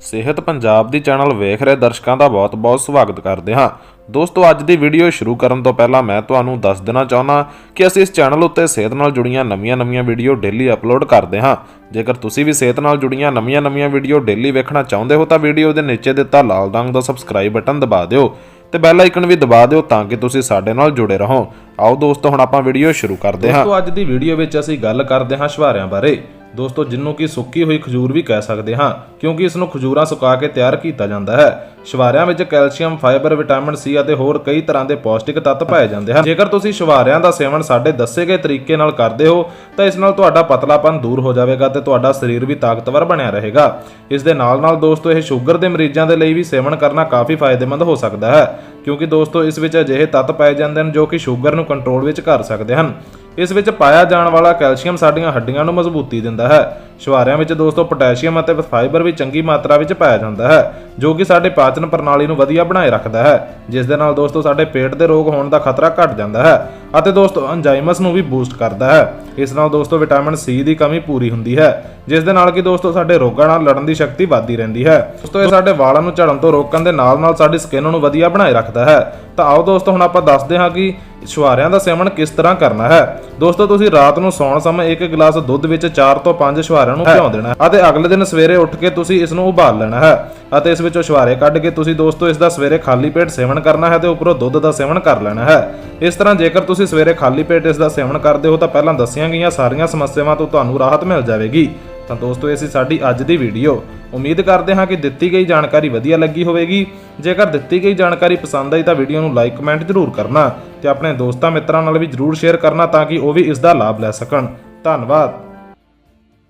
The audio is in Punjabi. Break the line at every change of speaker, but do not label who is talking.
ਸਿਹਤ ਪੰਜਾਬ ਦੀ ਚੈਨਲ ਵੇਖ ਰਹੇ ਦਰਸ਼ਕਾਂ ਦਾ ਬਹੁਤ-ਬਹੁਤ ਸਵਾਗਤ ਕਰਦੇ ਹਾਂ। ਦੋਸਤੋ, ਅੱਜ ਦੀ ਵੀਡੀਓ ਸ਼ੁਰੂ ਕਰਨ ਤੋਂ ਪਹਿਲਾਂ ਮੈਂ ਤੁਹਾਨੂੰ ਦੱਸ ਦੇਣਾ ਚਾਹੁੰਦਾ ਕਿ ਅਸੀਂ ਇਸ ਚੈਨਲ ਉੱਤੇ ਸਿਹਤ ਨਾਲ ਜੁੜੀਆਂ ਨਵੀਆਂ-ਨਵੀਆਂ ਵੀਡੀਓ ਡੇਲੀ ਅਪਲੋਡ ਕਰਦੇ ਹਾਂ। ਜੇਕਰ ਤੁਸੀਂ ਵੀ ਸਿਹਤ ਨਾਲ ਜੁੜੀਆਂ ਨਵੀਆਂ-ਨਵੀਆਂ ਵੀਡੀਓ ਡੇਲੀ ਵੇਖਣਾ ਚਾਹੁੰਦੇ ਹੋ ਤਾਂ ਵੀਡੀਓ ਦੇ ਨੀਚੇ ਦਿੱਤਾ ਲਾਲ ਰੰਗ ਦਾ ਸਬਸਕ੍ਰਾਈਬ ਬਟਨ ਦਬਾ ਦਿਓ ਤੇ ਬੈਲ ਆਈਕਨ ਵੀ ਦਬਾ ਦਿਓ ਤਾਂ ਕਿ ਤੁਸੀਂ ਸਾਡੇ ਨਾਲ ਜੁੜੇ ਰਹੋ। ਆਓ ਦੋਸਤੋ, ਹੁਣ ਆਪਾਂ ਵੀਡੀਓ ਸ਼ੁਰੂ ਕਰਦੇ ਹਾਂ। ਦੋਸਤੋ, ਅੱਜ ਦੀ ਵੀਡੀਓ ਵਿੱਚ ਅਸੀਂ ਗੱਲ ਕਰਦੇ ਹਾਂ ਸ਼ਵਾਰਿਆਂ ਬਾਰੇ। ਦੋਸਤੋ, ਜਿੰਨੂੰ ਕਿ ਸੁੱਕੀ ਹੋਈ ਖਜੂਰ ਵੀ ਕਹਿ ਸਕਦੇ ਹਾਂ, ਕਿਉਂਕਿ ਇਸ ਨੂੰ ਖਜੂਰਾਂ ਸੁਕਾ ਕੇ ਤਿਆਰ ਕੀਤਾ ਜਾਂਦਾ ਹੈ। ਸ਼ਵਾਰਿਆਂ ਵਿੱਚ ਕੈਲਸ਼ੀਅਮ, ਫਾਈਬਰ, ਵਿਟਾਮਿਨ ਸੀ ਅਤੇ ਹੋਰ ਕਈ ਤਰ੍ਹਾਂ ਦੇ ਪੌਸ਼ਟਿਕ ਤੱਤ ਪਾਏ ਜਾਂਦੇ ਹਨ। ਜੇਕਰ ਤੁਸੀਂ ਸ਼ਵਾਰਿਆਂ ਦਾ ਸੇਵਨ ਸਾਡੇ ਦੱਸੇ ਗਏ ਤਰੀਕੇ ਨਾਲ ਕਰਦੇ ਹੋ, ਤਾਂ ਇਸ ਨਾਲ ਤੁਹਾਡਾ ਪਤਲਾਪਨ ਦੂਰ ਹੋ ਜਾਵੇਗਾ ਤੇ ਤੁਹਾਡਾ ਸਰੀਰ ਵੀ ਤਾਕਤਵਰ ਬਣਿਆ ਰਹੇਗਾ। ਇਸ ਦੇ ਨਾਲ ਨਾਲ ਦੋਸਤੋ, ਇਹ ਸ਼ੂਗਰ ਦੇ ਮਰੀਜ਼ਾਂ ਦੇ ਲਈ ਵੀ ਸੇਵਨ ਕਰਨਾ ਕਾਫੀ ਫਾਇਦੇਮੰਦ ਹੋ ਸਕਦਾ ਹੈ, ਕਿਉਂਕਿ ਦੋਸਤੋ, ਇਸ ਵਿੱਚ ਅਜਿਹੇ ਤੱਤ ਪਾਏ ਜਾਂਦੇ ਹਨ ਜੋ ਕਿ ਸ਼ੂਗਰ ਨੂੰ ਕੰਟਰੋਲ ਵਿੱਚ ਕਰ ਸਕਦੇ ਹਨ। ਇਸ ਵਿੱਚ ਪਾਇਆ ਜਾਣ ਵਾਲਾ ਕੈਲਸ਼ੀਅਮ ਸਾਡੀਆਂ ਹੱਡੀਆਂ ਨੂੰ ਮਜ਼ਬੂਤੀ ਦਿੰਦਾ ਹੈ। ਸ਼ਵਾਰਿਆਂ ਵਿੱਚ ਦੋਸਤੋ ਪੋਟਾਸ਼ੀਅਮ ਅਤੇ ਫਾਈਬਰ ਵੀ ਚੰਗੀ ਮਾਤਰਾ ਵਿੱਚ ਪਾਇਆ ਜਾਂਦਾ ਹੈ, ਜੋ ਕਿ ਸਾਡੇ ਪਾਚਨ ਪ੍ਰਣਾਲੀ ਨੂੰ ਵਧੀਆ ਬਣਾਏ ਰੱਖਦਾ ਹੈ, ਜਿਸ ਦੇ ਨਾਲ ਦੋਸਤੋ ਸਾਡੇ ਪੇਟ ਦੇ ਰੋਗ ਹੋਣ ਦਾ ਖਤਰਾ ਘਟ ਜਾਂਦਾ ਹੈ ਅਤੇ ਦੋਸਤੋ ਐਂਜ਼ਾਈਮਸ ਨੂੰ ਵੀ ਬੂਸਟ ਕਰਦਾ ਹੈ। ਇਸ ਨਾਲ ਦੋਸਤੋ ਵਿਟਾਮਿਨ ਸੀ ਦੀ ਕਮੀ ਪੂਰੀ ਹੁੰਦੀ ਹੈ, ਜਿਸ ਦੇ ਨਾਲ ਕਿ ਦੋਸਤੋ ਸਾਡੇ ਰੋਗਾਂ ਨਾਲ ਲੜਨ ਦੀ ਸ਼ਕਤੀ ਵੱਧਦੀ ਰਹਿੰਦੀ ਹੈ। ਦੋਸਤੋ ਇਹ ਸਾਡੇ ਵਾਲਾਂ ਨੂੰ ਝੜਨ ਤੋਂ ਰੋਕਣ ਦੇ ਨਾਲ ਨਾਲ ਸਾਡੀ ਸਕਿਨ ਨੂੰ ਵਧੀਆ ਬਣਾਏ ਰੱਖਦਾ ਹੈ। ਤਾਂ ਆਓ ਦੋਸਤੋ ਹੁਣ ਆਪਾਂ ਦੱਸਦੇ ਹਾਂ ਕਿ ਸ਼ਵਾਰਿਆਂ ਦਾ ਸੇਵਨ ਕਿਸ ਤਰ੍ਹਾਂ ਕਰਨਾ ਹੈ? ਦੋਸਤੋ ਤੁਸੀਂ ਰਾਤ ਨੂੰ ਸੌਣ ਸਮੇਂ ਇੱਕ ਗਲਾਸ ਦੁੱਧ ਵਿੱਚ 4 ਤੋਂ 5 ਸ਼ਵਾਰਿਆਂ ਨੂੰ ਭਿਉਂ ਦੇਣਾ ਅਤੇ ਅਗਲੇ ਦਿਨ ਸਵੇਰੇ ਉੱਠ ਕੇ ਤੁਸੀਂ ਇਸ ਨੂੰ ਉਬਾਲ ਲੈਣਾ ਹੈ ਅਤੇ ਇਸ ਵਿੱਚੋਂ ਸ਼ਵਾਰੇ ਕੱਢ ਕੇ ਤੁਸੀਂ ਦੋਸਤੋ ਇਸ ਦਾ ਸਵੇਰੇ ਖਾਲੀ ਪੇਟ ਸੇਵਨ ਕਰਨਾ ਹੈ ਤੇ ਉੱਪਰੋਂ ਦੁੱਧ ਦਾ ਸੇਵਨ ਕਰ ਲੈਣਾ ਹੈ। ਇਸ ਤਰ੍ਹਾਂ ਜੇਕਰ ਤੁਸੀਂ ਸਵੇਰੇ ਖਾਲੀ ਪੇਟ ਇਸ ਦਾ ਸੇਵਨ ਕਰਦੇ ਹੋ ਤਾਂ ਪਹਿਲਾਂ ਦੱਸੀਆਂ ਗਈਆਂ ਸਾਰੀਆਂ ਸਮੱਸਿਆਵਾਂ ਤੋਂ ਤੁਹਾਨੂੰ ਰਾਹਤ ਮਿਲ ਜਾਵੇਗੀ। ਤਾਂ ਦੋਸਤੋ, ਇਹ ਸੀ ਸਾਡੀ ਅੱਜ ਦੀ ਵੀਡੀਓ ਉਮੀਦ ਕਰਦੇ ਹਾਂ ਕਿ ਦਿੱਤੀ ਗਈ ਜਾਣਕਾਰੀ ਵਧੀਆ ਲੱਗੀ ਹੋਵੇਗੀ। ਜੇਕਰ ਦਿੱਤੀ ਗਈ ਜਾਣਕਾਰੀ ਪਸੰਦ ਆਈ ਤਾਂ ਵੀਡੀਓ ਨੂੰ ਲਾਈਕ ਕਮੈਂਟ ਜ਼ਰੂਰ ਕਰਨਾ ਤੇ ਆਪਣੇ ਦੋਸਤਾਂ ਮਿੱਤਰਾਂ ਨਾਲ ਵੀ ਜ਼ਰੂਰ ਸ਼ੇਅਰ ਕਰਨਾ ਤਾਂ ਕਿ ਉਹ ਵੀ ਇਸ ਦਾ ਲਾਭ ਲੈ ਸਕਣ। ਧੰਨਵਾਦ।